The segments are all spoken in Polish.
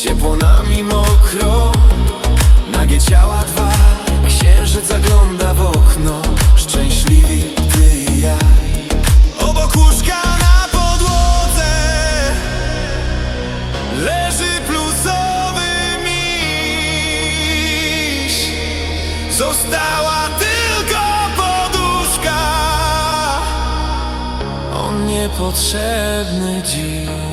Ciepło nami mokro Nagie ciała dwa. Księżyc zagląda w okno Szczęśliwi ty i ja. Obok łóżka na podłodze Leży plusowy miś. Została tylko poduszka On niepotrzebny dziś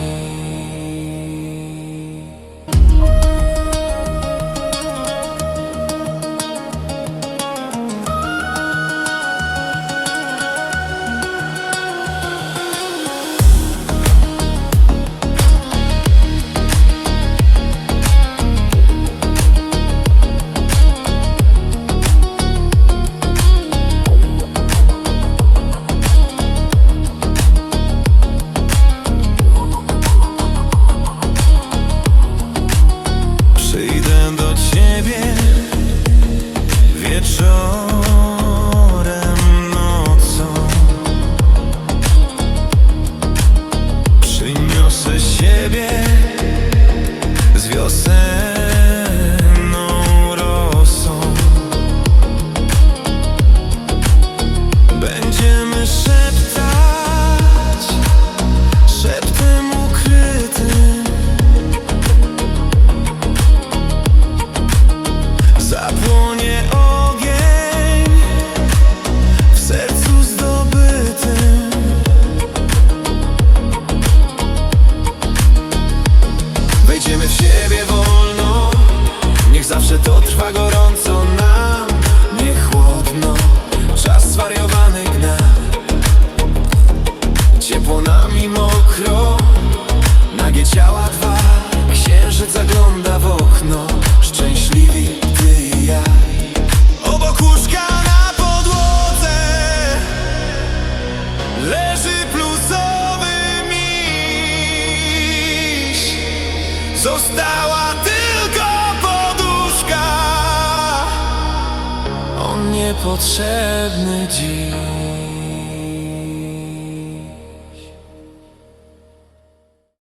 着 Wejdziemy w siebie wolno. Niech zawsze to trwa gorąco Została tylko poduszka. On niepotrzebny dziś